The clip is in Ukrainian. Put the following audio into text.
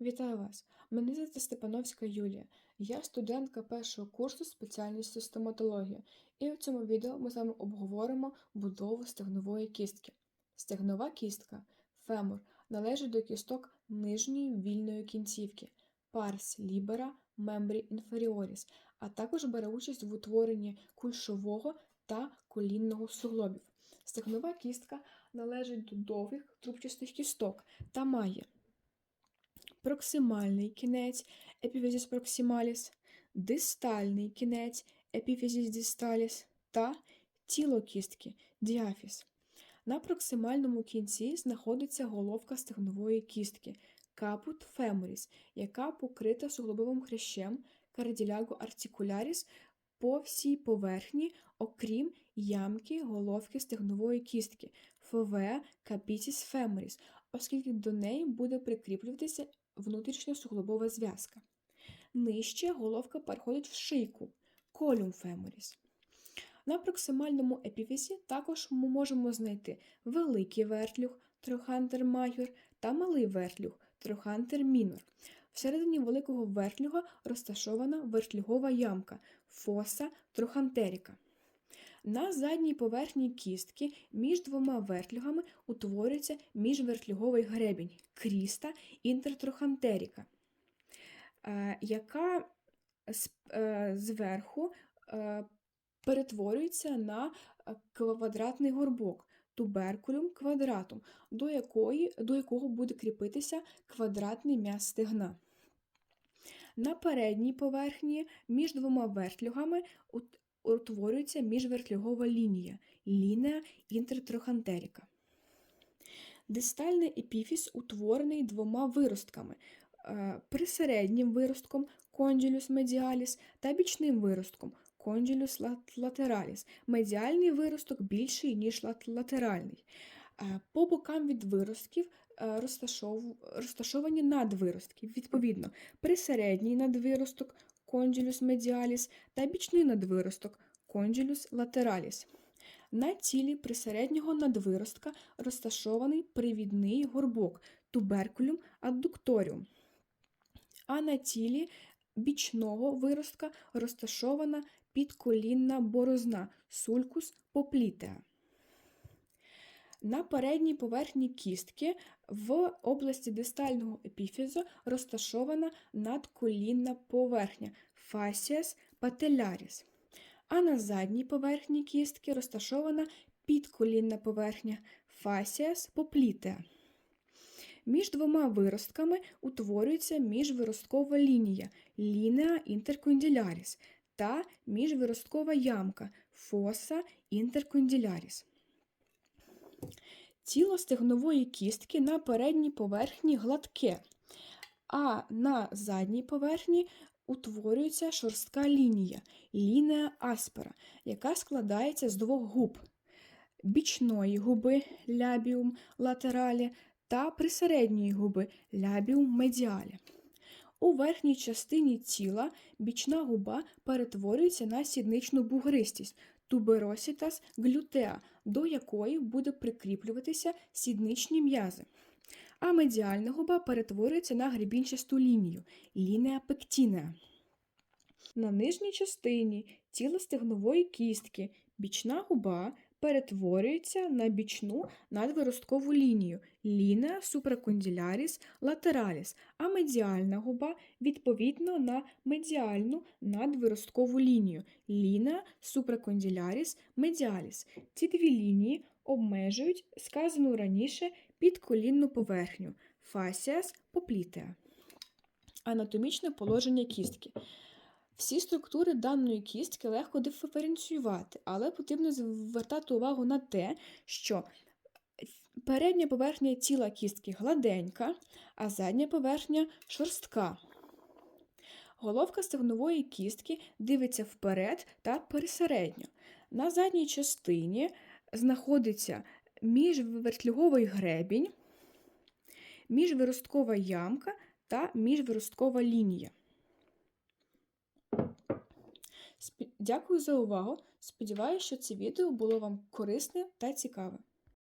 Вітаю вас! Мене звати Степановська Юлія. Я студентка першого курсу спеціальності стоматологія. І в цьому відео ми з вами обговоримо будову стегнової кістки. Стегнова кістка фемур належить до кісток нижньої вільної кінцівки парс лібера мембрі інферіоріс, а також бере участь в утворенні кульшового та колінного суглобів. Стегнова кістка належить до довгих трубчастих кісток та має проксимальний кінець епіфізіс проксималіс, дистальний кінець епіфізіс дисталіс та тіло кістки діафіз. На проксимальному кінці знаходиться головка стегнової кістки капут феморіс, яка покрита суглобовим хрящем карділяго артикуляріс по всій поверхні, окрім ямки головки стегнової кістки ФВ капітіс феморіс, оскільки до неї буде прикріплюватися внутрішньосуглобова зв'язка. Нижче головка переходить в шийку колюм феморіс. На проксимальному епіфісі також ми можемо знайти великий вертлюг трохантер майор та малий вертлюг трохантер мінор. Всередині великого вертлюга розташована вертлюгова ямка фоса трохантеріка. На задній поверхні кістки між двома вертлюгами утворюється міжвертлюговий гребінь кріста інтертрохантеріка, е, яка е, зверху е, перетворюється на квадратний горбок туберкулюм квадратум, до, якої, до якого буде кріпитися квадратний м'яз стегна. На передній поверхні між двома вертлюгами утворюється міжвертлюгова лінія лінія інтертрохантеріка. Дистальний епіфіс утворений двома виростками е, присереднім виростком конділюс медіаліс та бічним виростком конділюс латераліс. Медіальний виросток більший, ніж латеральний. Е, по бокам від виростків е, розташовані надвиростки. Відповідно, присередній надвиросток конділюс медіаліс та бічний надвиросток конділюс латераліс. На тілі присереднього надвиростка розташований привідний горбок туберкулюм аддукторіум, а на тілі бічного виростка розташована підколінна борозна сулькус поплітеа. На передній поверхні кістки в області дистального епіфізу розташована надколінна поверхня фасіас пателяріс, а на задній поверхні кістки розташована підколінна поверхня фасіас поплітеа. Між двома виростками утворюється міжвиросткова лінія лінеа інтерконділяріс та міжвиросткова ямка фоса інтерконділяріс. Тіло стегнової кістки на передній поверхні гладке, а на задній поверхні утворюється шорстка лінія лінія аспера, яка складається з двох губ бічної губи лябіум латералі та присередньої губи лябіум медіалі. У верхній частині тіла бічна губа перетворюється на сідничну бугристість туберосітас глютеа, до якої буде прикріплюватися сідничні м'язи. А медіальна губа перетворюється на гребінчасту лінію лінія пектінеа. На нижній частині тіла стегнової кістки бічна губа перетворюється на бічну надвиросткову лінію лінія супраконділяріс латераліс, а медіальна губа відповідно на медіальну надвиросткову лінію лінія супраконділяріс медіаліс. Ці дві лінії обмежують сказану раніше підколінну поверхню фасіас поплітеа. Анатомічне положення кістки. Всі структури даної кістки легко диференціювати, але потрібно звертати увагу на те, що передня поверхня тіла кістки гладенька, а задня поверхня шорстка. Головка стегнової кістки дивиться вперед та пересередньо. На задній частині знаходиться міжвертлюговий гребінь, міжвиросткова ямка та міжвиросткова лінія. Дякую за увагу! Сподіваюся, що це відео було вам корисне та цікаве.